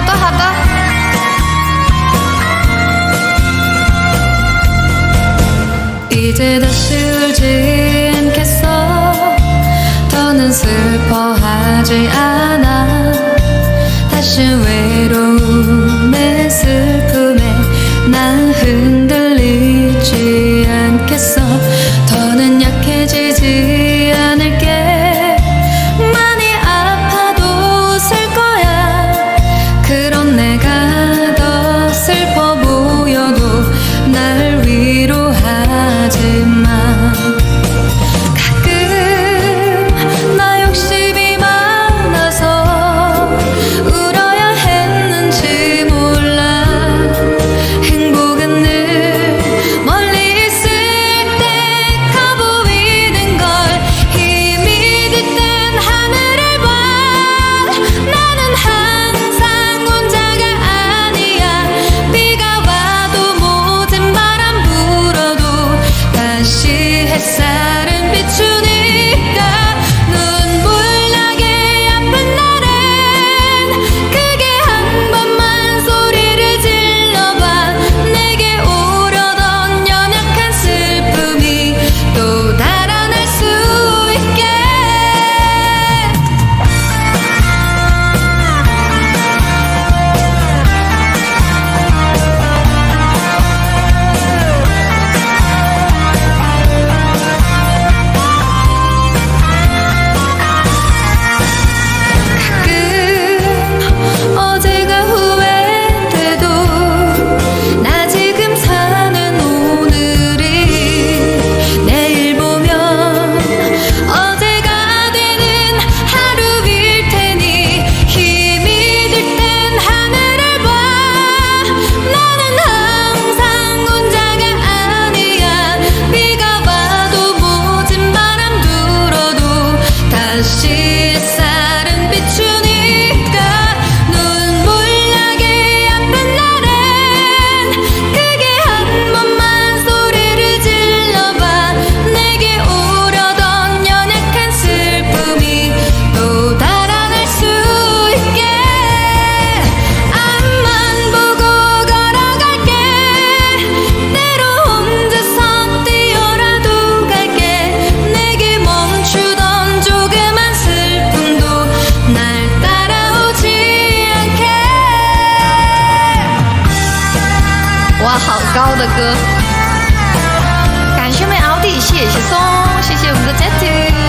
하다 하다. 이제 다시 울지 않겠어. 더는 슬퍼하지 않아. 다시 외로워. 好高的歌，感谢我们奥迪，谢谢松，谢谢我们的 Jett。